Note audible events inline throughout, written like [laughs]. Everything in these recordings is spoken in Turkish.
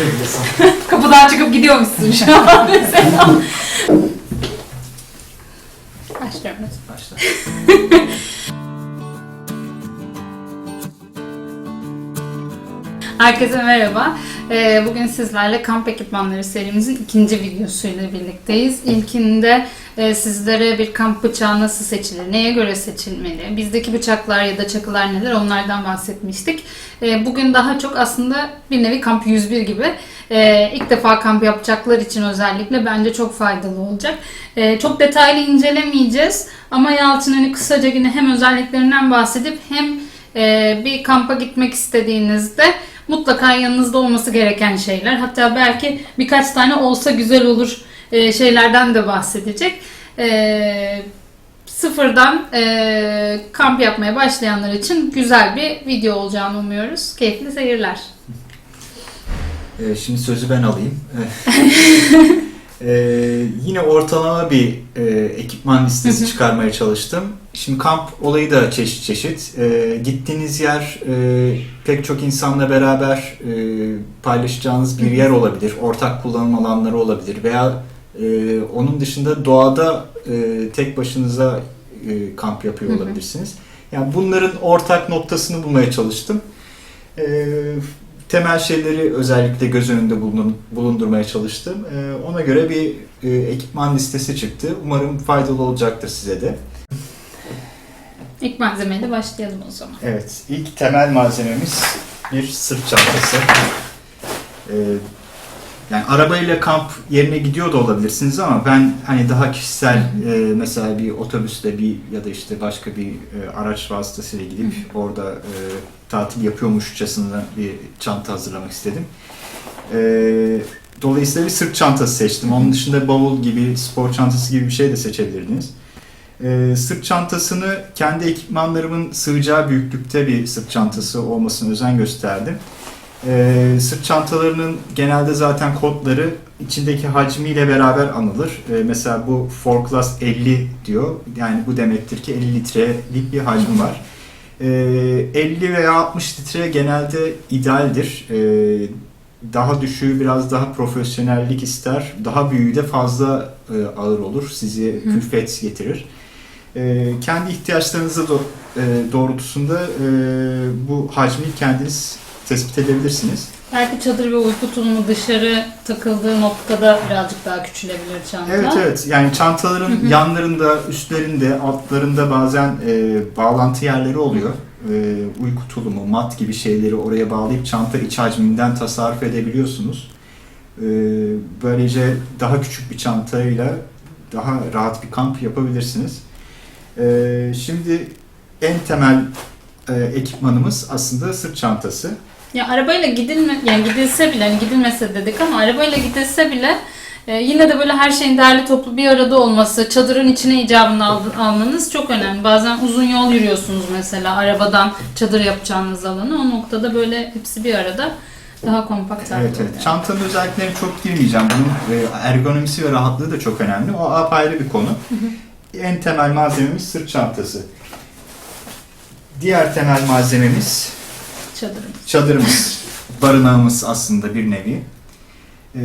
[laughs] Kapıdan çıkıp gidiyormuşsun şu an mesela. [laughs] Başlıyoruz. Başla. Herkese merhaba. Ee, Bugün sizlerle kamp ekipmanları serimizin ikinci videosuyla birlikteyiz. İlkinde e, sizlere bir kamp bıçağı nasıl seçilir, neye göre seçilmeli, bizdeki bıçaklar ya da çakılar neler onlardan bahsetmiştik. Ee, Bugün daha çok aslında bir nevi kamp 101 gibi e, ilk defa kamp yapacaklar için özellikle bence çok faydalı olacak. E, Çok detaylı incelemeyeceğiz ama Yalçın hani kısaca yine hem özelliklerinden bahsedip hem e, bir kampa gitmek istediğinizde mutlaka yanınızda olması gereken şeyler. Hatta belki birkaç tane olsa güzel olur e, şeylerden de bahsedecek. E, sıfırdan e, kamp yapmaya başlayanlar için güzel bir video olacağını umuyoruz. Keyifli seyirler. Ee, şimdi sözü ben alayım. Ee, [laughs] yine ortalama bir e, ekipman listesi çıkarmaya çalıştım. Şimdi kamp olayı da çeşit çeşit. Ee, gittiğiniz yer e, pek çok insanla beraber e, paylaşacağınız bir yer olabilir. Ortak kullanım alanları olabilir veya e, onun dışında doğada e, tek başınıza e, kamp yapıyor olabilirsiniz. Yani bunların ortak noktasını bulmaya çalıştım. E, temel şeyleri özellikle göz önünde bulundurmaya bulundurmaya çalıştım. E, ona göre bir e, ekipman listesi çıktı. Umarım faydalı olacaktır size de. İlk malzemeyle başlayalım o zaman. Evet, ilk temel malzememiz bir sırt çantası. Ee, yani arabayla kamp yerine gidiyor da olabilirsiniz ama ben hani daha kişisel e, mesela bir otobüsle bir ya da işte başka bir e, araç vasıtasıyla gidip orada e, tatil yapıyormuşçasına bir çanta hazırlamak istedim. E, dolayısıyla bir sırt çantası seçtim. Onun dışında bavul gibi, spor çantası gibi bir şey de seçebilirdiniz. Ee, sırt çantasını kendi ekipmanlarımın sığacağı büyüklükte bir sırt çantası olmasına özen gösterdim. Ee, sırt çantalarının genelde zaten kodları içindeki hacmiyle beraber anılır. Ee, mesela bu 4 Class 50 diyor. Yani bu demektir ki 50 litrelik bir hacmi var. Ee, 50 veya 60 litre genelde idealdir. Ee, daha düşüğü biraz daha profesyonellik ister. Daha büyüğü de fazla e, ağır olur. Sizi külfet getirir. E, kendi ihtiyaçlarınızı do- e, doğrultusunda e, bu hacmi kendiniz tespit edebilirsiniz. Belki çadır ve uyku tulumu dışarı takıldığı noktada birazcık daha küçülebilir çanta. Evet evet yani çantaların yanlarında, üstlerinde, altlarında bazen e, bağlantı yerleri oluyor. E, uyku tulumu, mat gibi şeyleri oraya bağlayıp çanta iç hacminden tasarruf edebiliyorsunuz. E, böylece daha küçük bir çantayla daha rahat bir kamp yapabilirsiniz. E, şimdi en temel e, ekipmanımız aslında sırt çantası. Ya arabayla gidilme, yani gidilse bile, hani gidilmese dedik ama arabayla gidilse bile e, yine de böyle her şeyin derli toplu bir arada olması, çadırın içine icabını al- almanız çok önemli. Bazen uzun yol yürüyorsunuz mesela arabadan çadır yapacağınız alanı. O noktada böyle hepsi bir arada daha kompakt halde Evet evet. Çantanın özelliklerine çok girmeyeceğim. Bunun e, ergonomisi ve rahatlığı da çok önemli. O apayrı bir konu. En temel malzememiz sırt çantası. Diğer temel malzememiz Çadırın. çadırımız. Barınağımız aslında bir nevi. E,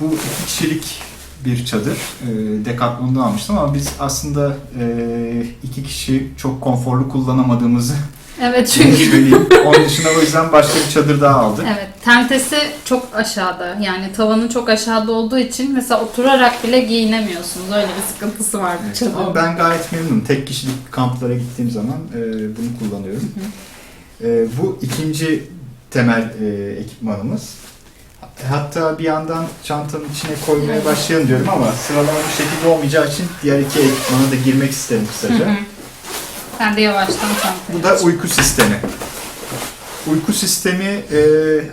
bu iki kişilik bir çadır. E, Decathlon'da almıştım ama biz aslında e, iki kişi çok konforlu kullanamadığımızı Evet çünkü söyleyeyim. Onun dışında o yüzden başka bir çadır daha aldık. Evet, tentesi çok aşağıda. Yani tavanı çok aşağıda olduğu için mesela oturarak bile giyinemiyorsunuz. Öyle bir sıkıntısı var bu Evet, çadırın. ama ben gayet memnunum. Tek kişilik kamplara gittiğim zaman e, bunu kullanıyorum. E, bu ikinci temel e, ekipmanımız. Hatta bir yandan çantanın içine koymaya başlayalım diyorum ama sıralama bir şekilde olmayacağı için diğer iki ekipmana da girmek isterim Hı kısaca. hı. Sen de yavaştan çantayı Bu da uyku sistemi. Uyku sistemi e,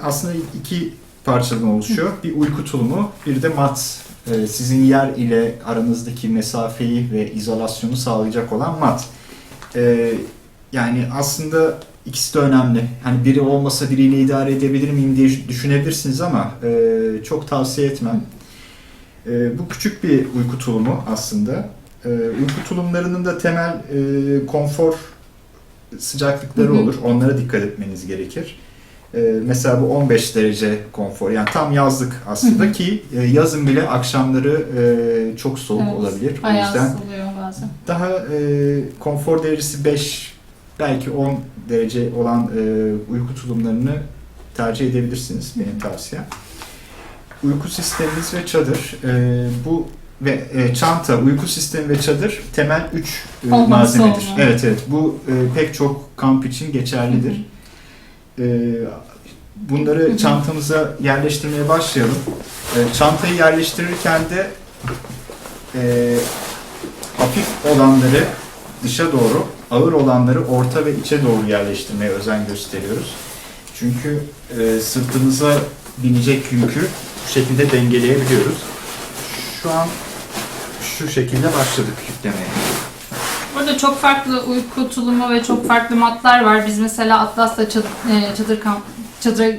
aslında iki parçadan oluşuyor. Bir uyku tulumu, bir de mat. E, sizin yer ile aranızdaki mesafeyi ve izolasyonu sağlayacak olan mat. E, yani aslında ikisi de önemli. Hani biri olmasa biriyle idare edebilir miyim diye düşünebilirsiniz ama e, çok tavsiye etmem. E, bu küçük bir uyku tulumu aslında. E, uyku tulumlarının da temel e, konfor sıcaklıkları Hı hı. olur. Onlara dikkat etmeniz gerekir. E, mesela bu 15 derece konfor. Yani tam yazlık aslında Hı hı. ki e, yazın bile akşamları e, çok soğuk Evet, olabilir. O yüzden bazen. daha e, konfor derecesi 5 belki 10 derece olan e, uyku tulumlarını tercih edebilirsiniz benim tavsiyem. Uyku sistemimiz ve çadır. E, bu ve e, çanta, uyku sistemi ve çadır temel 3 Olmazsa malzemedir. olmaz. Evet evet. Bu e, pek çok kamp için geçerlidir. E, bunları çantamıza yerleştirmeye başlayalım. E, çantayı yerleştirirken de e, hafif olanları dışa doğru, ağır olanları orta ve içe doğru yerleştirmeye özen gösteriyoruz. Çünkü e, sırtımıza binecek yükü bu şekilde dengeleyebiliyoruz. Şu an şu şekilde başladık yüklemeye. Burada çok farklı uyku tulumu ve çok farklı matlar var. Biz mesela Atlas'ta çadır, e, çadır kamp, çadır,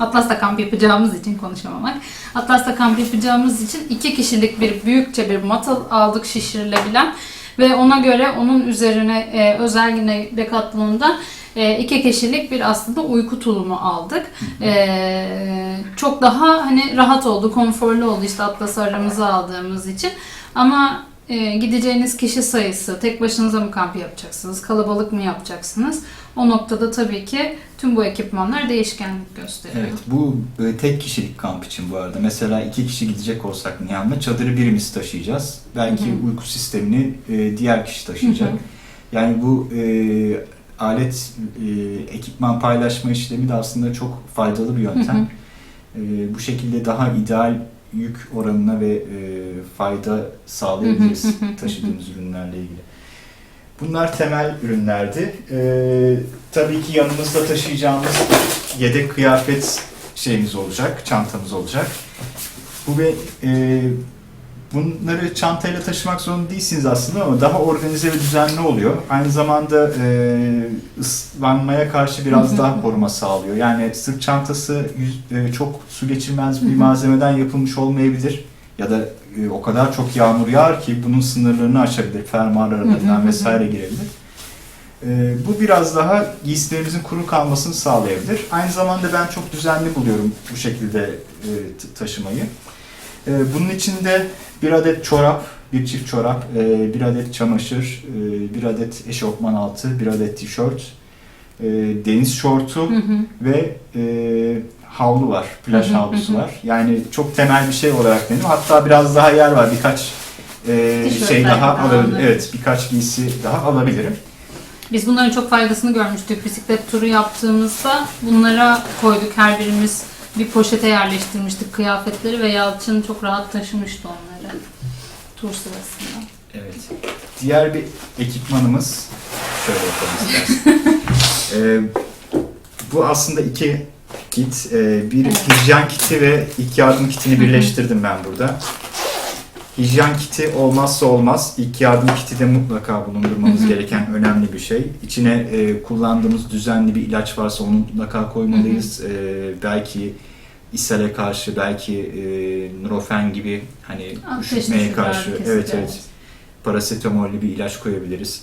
Atlas'ta kamp yapacağımız için konuşamamak. Atlas'ta kamp yapacağımız için iki kişilik bir büyükçe bir mat al- aldık şişirilebilen ve ona göre onun üzerine e, özel yine Decathlon'da e, iki kişilik bir aslında uyku tulumu aldık. E, çok daha hani rahat oldu, konforlu oldu işte Atlas aramızı aldığımız için. Ama e, gideceğiniz kişi sayısı, tek başınıza mı kamp yapacaksınız, kalabalık mı yapacaksınız? O noktada tabii ki tüm bu ekipmanlar değişkenlik gösteriyor. Evet, bu e, tek kişilik kamp için bu arada. Mesela iki kişi gidecek olsak Nihan'la çadırı birimiz taşıyacağız. Belki Hı hı. uyku sistemini e, diğer kişi taşıyacak. Hı hı. Yani bu e, alet, e, ekipman paylaşma işlemi de aslında çok faydalı bir yöntem. Hı hı. E, bu şekilde daha ideal yük oranına ve e, fayda sağlayabiliriz Hı hı hı hı. taşıdığımız ürünlerle ilgili. Bunlar temel ürünlerdi. E, tabii ki yanımızda taşıyacağımız yedek kıyafet şeyimiz olacak, çantamız olacak. Bu ve e, bunları çantayla taşımak zorunda değilsiniz aslında ama daha organize ve düzenli oluyor. Aynı zamanda e, ıslanmaya karşı biraz daha [laughs] koruma sağlıyor. Yani sırt çantası yüz- e, çok su geçirmez bir malzemeden yapılmış olmayabilir. Ya da e, o kadar çok yağmur yağar ki bunun sınırlarını aşabilir. Fermuar aralarından vesaire girebilir. E, bu biraz daha giysilerimizin kuru kalmasını sağlayabilir. Aynı zamanda ben çok düzenli buluyorum bu şekilde e, taşımayı. E, bunun içinde bir adet çorap, bir çift çorap, e, bir adet çamaşır, e, bir adet eşofman altı, bir adet tişört, e, deniz şortu Hı hı. ve e, havlu var, plaj Hı hı, havlusu hı var. Yani çok temel bir şey olarak benim. Hatta biraz daha yer var, birkaç e, Tişört şey belki daha daha alabilirim. alırız. Evet, birkaç giysi daha alabilirim. Biz bunların çok faydasını görmüştük. Bisiklet turu yaptığımızda bunlara koyduk. Her birimiz bir poşete yerleştirmiştik kıyafetleri ve Yalçın çok rahat taşımıştı onları tur sırasında. Evet. Diğer bir ekipmanımız şöyle yapalım istersen. [laughs] Ee, bu aslında iki kit. Ee, bir hijyen kiti ve ilk yardım kitini birleştirdim ben burada. Hijyen kiti olmazsa olmaz. İlk yardım kiti de mutlaka bulundurmamız gereken önemli bir şey. İçine e, kullandığımız düzenli bir ilaç varsa onu mutlaka koymalıyız. Ee, belki ishale karşı, belki e, Nurofen gibi hani üşütmeye karşı. kesici, Evet evet parasetamollü bir ilaç koyabiliriz.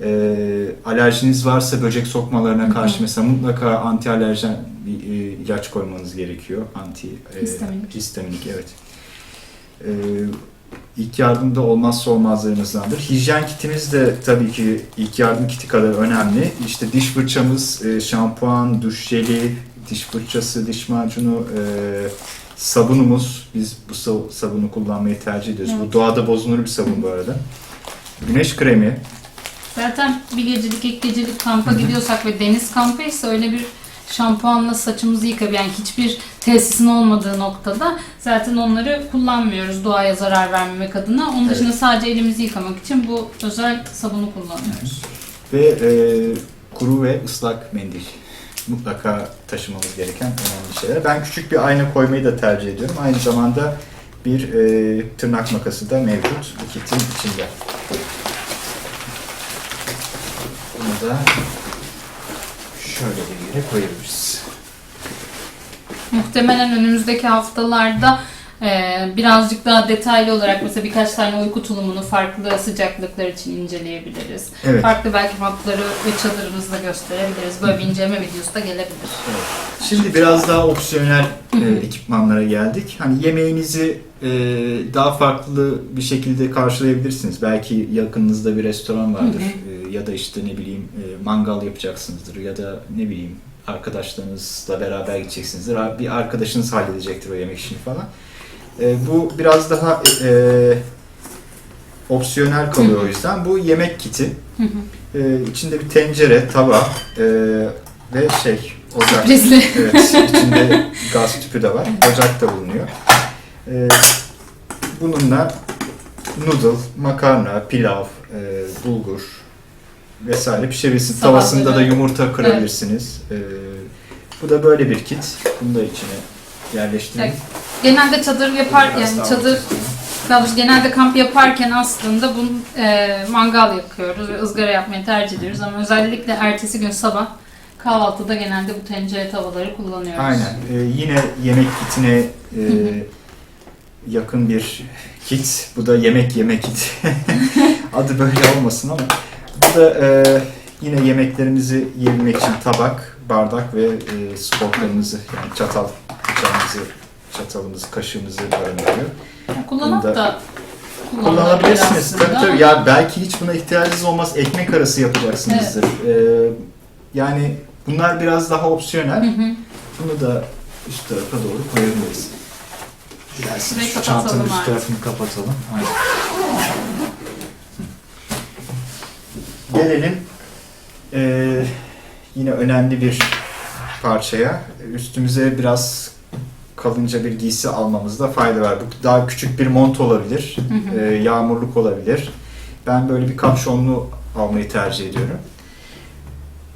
Ee, alerjiniz varsa böcek sokmalarına karşı mesela mutlaka anti alerjen bir e, ilaç koymanız gerekiyor. Anti e, Histaminik. histaminik, evet. Ee, ilk yardımda olmazsa olmazlarımızdandır. Hijyen kitimiz de tabii ki ilk yardım kiti kadar önemli. İşte diş fırçamız, e, şampuan, duş jeli, diş fırçası, diş macunu, e, sabunumuz. Biz bu sa- sabunu kullanmayı tercih ediyoruz. Bu Evet. doğada bozulur bir sabun bu arada. Güneş kremi. Zaten bir gecelik, ilk gecelik kampa gidiyorsak ve deniz kampıysa öyle bir şampuanla saçımızı yıkayıp yani hiçbir tesisin olmadığı noktada zaten onları kullanmıyoruz doğaya zarar vermemek adına. Onun dışında sadece elimizi yıkamak için bu özel sabunu kullanıyoruz. Ve e, kuru ve ıslak mendil. Mutlaka taşımamız gereken önemli şeyler. Ben küçük bir ayna koymayı da tercih ediyorum. Aynı zamanda bir e, tırnak makası da mevcut bu kitin içinde. Bunu da şöyle bir yere koyabiliriz. Muhtemelen önümüzdeki haftalarda Ee, birazcık daha detaylı olarak mesela birkaç tane uyku tulumunu farklı sıcaklıklar için inceleyebiliriz. Evet. Farklı belki mapları ve çadırımızda gösterebiliriz. Böyle bir inceleme videosu da gelebilir. Şimdi biraz daha opsiyonel e, ekipmanlara geldik. Hani yemeğinizi e, daha farklı bir şekilde karşılayabilirsiniz. Belki yakınınızda bir restoran vardır E, ya da işte ne bileyim e, mangal yapacaksınızdır ya da ne bileyim arkadaşlarınızla beraber gideceksinizdir. Bir arkadaşınız halledecektir o yemek işini falan. E, bu biraz daha e, opsiyonel kalıyor o yüzden. Bu yemek kiti. E, içinde bir tencere, tava e, ve şey ocak. Sürprizli. Evet, içinde [laughs] gaz tüpü de var. Ocak da bulunuyor. Ee, bununla noodle, makarna, pilav, e, bulgur vesaire pişirebilirsiniz. Tavasında da yumurta kırabilirsiniz. Ee, bu da böyle bir kit. Bunu da içine yerleştirin. Evet, Genelde çadır yapar, Biraz yani daha çadır. Daha doğrusu genelde kamp yaparken aslında bunu e, mangal yakıyoruz ve ızgara yapmayı tercih ediyoruz ama özellikle ertesi gün sabah kahvaltıda genelde bu tencere tavaları kullanıyoruz. Aynen. Ee, yine yemek kitine e, yakın bir kit. Bu da yemek yemek kit. [laughs] Adı böyle olmasın ama bu da e, yine yemeklerimizi yiyebilmek için tabak, bardak ve e, sportlarımızı yani çatal, bıçağımızı, çatalımızı, kaşığımızı barındırıyor. Kullanıp da Kullanabilirsiniz. Tabii tabii. Ya belki hiç buna ihtiyacınız olmaz. Ekmek arası yapacaksınızdır. Ee, yani bunlar biraz daha opsiyonel. Hı hı. Bunu da üst tarafa doğru koyabiliriz. Dilerseniz şu çantanın üst tarafını kapatalım. Aynen. [laughs] Gelelim ee, yine önemli bir parçaya. Üstümüze biraz kalınca bir giysi almamızda fayda var. Bu daha küçük bir mont olabilir, Hı hı. ee, yağmurluk olabilir. Ben böyle bir kapşonlu almayı tercih ediyorum.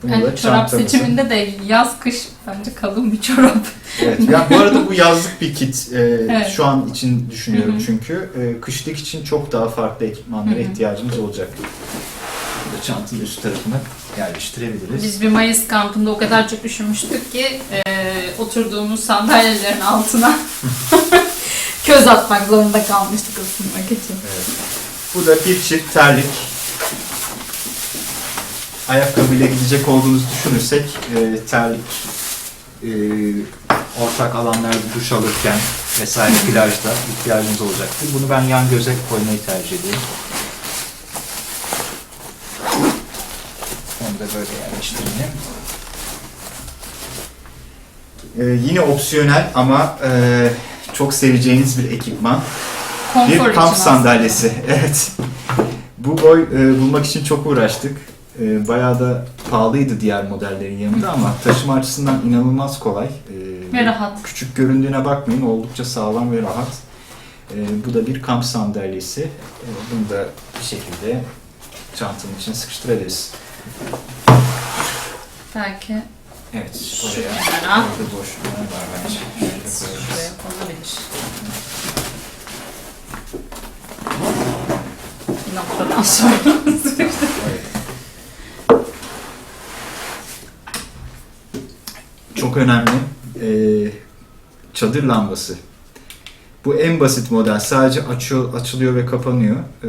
Bunu Yani çorap seçiminde de yaz kış bence kalın bir çorap. Evet. Ya bu arada bu yazlık bir kit. Ee, Evet. Şu an için düşünüyorum Hı hı. çünkü. Ee, kışlık için çok daha farklı ekipmanlara Hı hı. ihtiyacımız olacak. Çantanın üst tarafına yerleştirebiliriz. Biz bir Mayıs kampında o kadar çok üşümüştük ki e, oturduğumuz sandalyelerin altına [laughs] köz atmak zorunda kalmıştık ısınmak için. Evet. Bu da bir çift terlik. Ayakkabıyla gidecek olduğunuzu düşünürsek e, terlik e, ortak alanlarda duş alırken vesaire plajda ihtiyacınız olacaktır. Bunu ben yan göze koymayı tercih ediyorum. Onu da böyle yerleştireyim. E, yine opsiyonel ama e, çok seveceğiniz bir ekipman. Konfor Bir kamp aslında. sandalyesi. [laughs] Evet. Bu boy e, bulmak için çok uğraştık. E, bayağı da pahalıydı diğer modellerin yanında ama taşıma açısından inanılmaz kolay. E, Ve rahat. Küçük göründüğüne bakmayın. Oldukça sağlam ve rahat. E, bu da bir kamp sandalyesi. E, bunu da bir şekilde çantanın içine sıkıştırabiliriz. Belki Evet. Şu Oraya. kenara. Orada boşluklar var bence. Şöyle evet, koyarız. şuraya konulabilir. Bir noktadan sonra. [laughs] Çok önemli. Ee, çadır lambası. Bu en basit model. Sadece açıyor, açılıyor ve kapanıyor. Ee,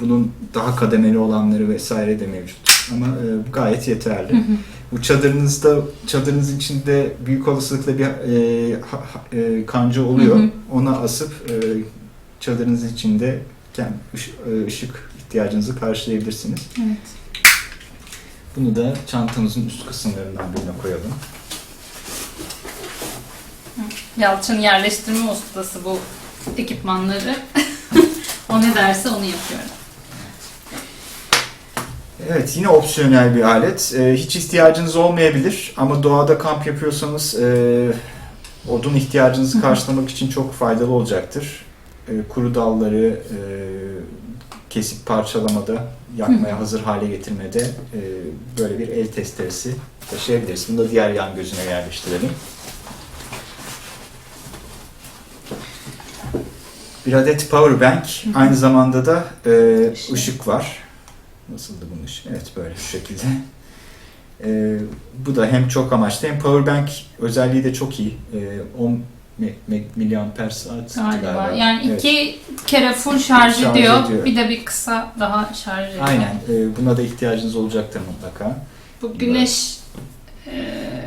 bunun daha kademeli olanları vesaire de mevcut. Ama e, bu gayet yeterli. Bu çadırınızda, çadırınızın içinde büyük olasılıkla bir e, ha- e, kanca oluyor. Hı hı. Ona asıp e, çadırınızın içinde kend- ış- e, ışık ihtiyacınızı karşılayabilirsiniz. evet. Bunu da çantamızın üst kısımlarından birine koyalım. Yalçın yerleştirme ustası bu ekipmanları. [laughs] o ne derse onu yapıyorum. Evet yine opsiyonel bir alet. Ee, hiç ihtiyacınız olmayabilir ama doğada kamp yapıyorsanız e, odun ihtiyacınızı karşılamak için çok faydalı olacaktır. E, kuru dalları e, kesip parçalamada, yakmaya hazır hale getirmede e, böyle bir el testeresi taşıyabiliriz. Bunu da diğer yan gözüne yerleştirelim. Bir adet power bank, aynı zamanda da e, ışık var. Nasıldı bunun ışığı? Evet böyle şu şekilde. [laughs] E, bu da hem çok amaçlı hem power bank özelliği de çok iyi. E, 10 me- me- miliamper saat Galiba. Yani Evet. iki kere full şarj, Şarj ediyor. ediyor. Bir de bir kısa daha şarj ediyor. Aynen. e, buna da ihtiyacınız olacaktır mutlaka. Bu güneş e,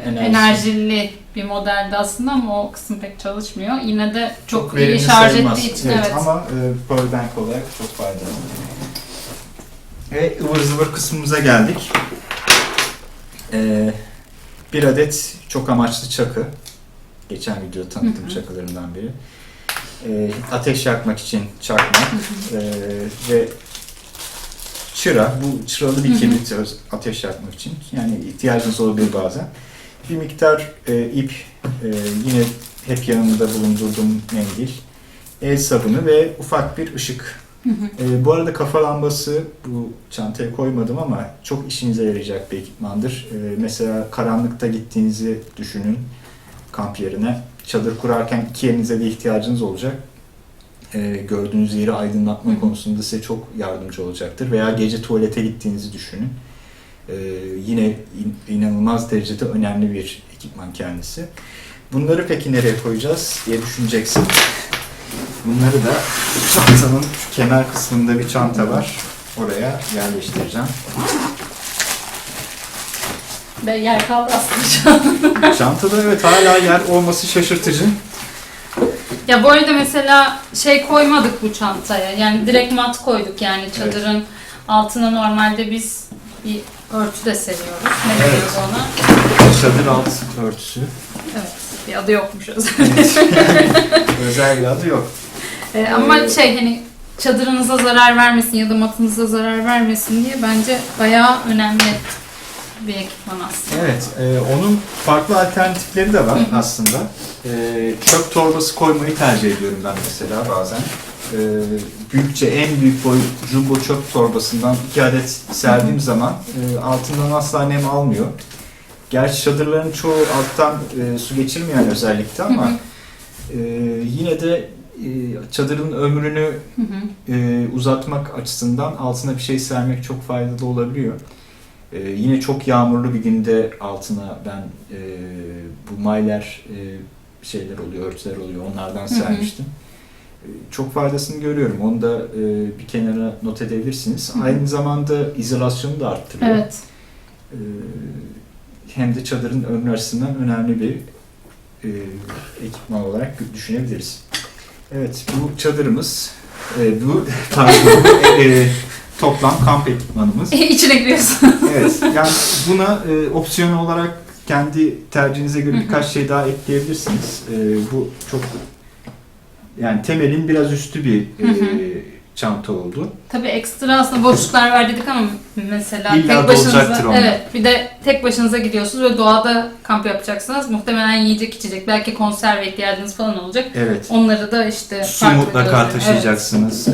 Enerjisi. enerjili bir modeldi aslında ama o kısım pek çalışmıyor. Yine de çok, iyi verimli şarj sayılmaz. ettiği için evet, evet. Ama e, powerbank olarak çok faydalı. Ve ıvır zıvır kısmımıza geldik. E, bir adet çok amaçlı çakı. Geçen videoda hı. çakılarımdan biri. E, ateş yakmak için çakmak. e, ve çıra. Bu çıralı bir kibrit ateş yakmak için. Yani ihtiyacınız olabilir bazen. Bir miktar e, ip, e, yine hep yanımda bulundurduğum mendil, el sabunu ve ufak bir ışık. E, bu arada kafa lambası bu çantaya koymadım ama çok işinize yarayacak bir ekipmandır. E, mesela karanlıkta gittiğinizi düşünün kamp yerine. Çadır kurarken iki elinize de ihtiyacınız olacak. E, gördüğünüz yeri aydınlatma konusunda size çok yardımcı olacaktır. Veya gece tuvalete gittiğinizi düşünün. E, yine in- inanılmaz derecede önemli bir ekipman kendisi. Bunları peki nereye koyacağız diye düşüneceksin. Bunları da çantanın kemer kısmında bir çanta var. Oraya yerleştireceğim. Ve yer kaldı aslında şu an. [laughs] Çantada evet hala yer olması şaşırtıcı. Ya bu arada mesela şey koymadık bu çantaya. Yani direkt mat koyduk yani çadırın altına normalde biz bir örtü de seriyoruz. Ne Evet. diyoruz ona? Çadır alt örtüsü. Evet. Bir adı yokmuş o zaman. [laughs] Özel bir adı yok. Ee, ama Ee, şey hani çadırınıza zarar vermesin ya da matınıza zarar vermesin diye bence bayağı önemli bir ekipman aslında. Evet, e, onun farklı alternatifleri de var aslında. E, çöp torbası koymayı tercih ediyorum ben mesela bazen. E, büyükçe en büyük boy jumbo çöp torbasından iki adet serdiğim zaman e, altından asla nem almıyor. Gerçi çadırların çoğu alttan e, su geçirmeyen özellikle ama e, yine de çadırın ömrünü Hı hı. e, uzatmak açısından altına bir şey sermek çok faydalı olabiliyor. E, yine çok yağmurlu bir günde altına ben e, bu mayler e, şeyler oluyor, örtüler oluyor. Onlardan hı. sermiştim. E, çok faydasını görüyorum. Onu da e, bir kenara not edebilirsiniz. Hı hı. Aynı zamanda izolasyonu da arttırıyor. Evet. E, hem de çadırın ömrü açısından önemli bir e, ekipman olarak düşünebiliriz. Evet, bu çadırımız, e, bu [laughs] pardon, bu, e, toplam kamp ekipmanımız. [laughs] İçine giriyorsun. Evet, [laughs] yani buna e, opsiyon olarak kendi tercihinize göre birkaç şey daha ekleyebilirsiniz. E, bu çok yani temelin biraz üstü bir e. çanta oldu. Tabii ekstra aslında boşluklar var dedik ama mesela İlla tek başınıza onlar. evet bir de tek başınıza gidiyorsunuz ve doğada kamp yapacaksınız. Muhtemelen yiyecek içecek belki konserve ihtiyacınız falan olacak. Evet. Onları da işte Su mutlaka taşıyacaksınız. Ee,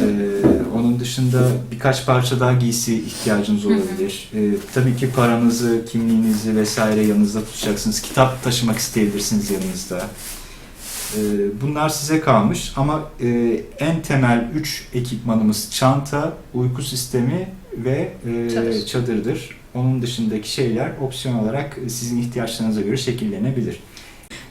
onun dışında birkaç parça daha giysi ihtiyacınız olabilir. Ee, tabii ki paranızı, kimliğinizi vesaire yanınızda tutacaksınız. Kitap taşımak isteyebilirsiniz yanınızda. Ee, bunlar size kalmış ama e, en temel 3 ekipmanımız çanta, uyku sistemi ve e, Çadır. çadırdır. Onun dışındaki şeyler opsiyon olarak sizin ihtiyaçlarınıza göre şekillenebilir.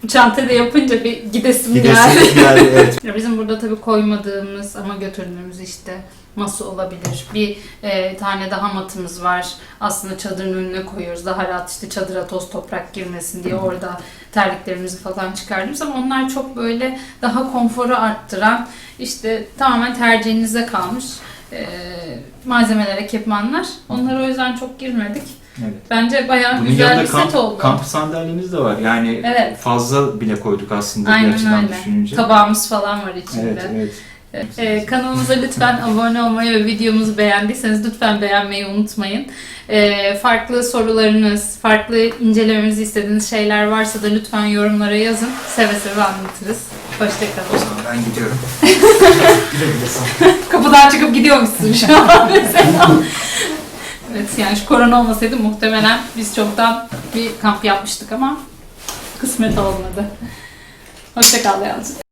Bu çantayı da yapınca bir gidesim geldi. Gidesiniz geldi evet. [laughs] Ya Bizim burada tabii koymadığımız ama götürdüğümüz işte masa olabilir. Bir e, tane daha matımız var. Aslında çadırın önüne koyuyoruz. Daha rahat işte çadıra toz toprak girmesin diye orada terliklerimizi falan çıkardığımız ama onlar çok böyle daha konforu arttıran işte tamamen tercihinize kalmış e, malzemeler, ekipmanlar. Onlara o yüzden çok girmedik. evet. Bence bayağı Bunun güzel bir kamp, set oldu. kamp sandalyemiz de var. Yani Evet. fazla bile koyduk aslında bir Aynen açıdan öyle. düşününce. Tabağımız falan var içinde. Evet, evet. Ee, kanalımıza lütfen abone olmayı ve videomuzu beğendiyseniz lütfen beğenmeyi unutmayın. Ee, farklı sorularınız, farklı incelememizi istediğiniz şeyler varsa da lütfen yorumlara yazın. Seve seve anlatırız. Hoşçakalın. ben gidiyorum. [laughs] güle güle sana. Kapıdan çıkıp gidiyormuşsun şu an mesela. evet yani şu korona olmasaydı muhtemelen biz çoktan bir kamp yapmıştık ama kısmet olmadı. Hoşçakal Yalçın.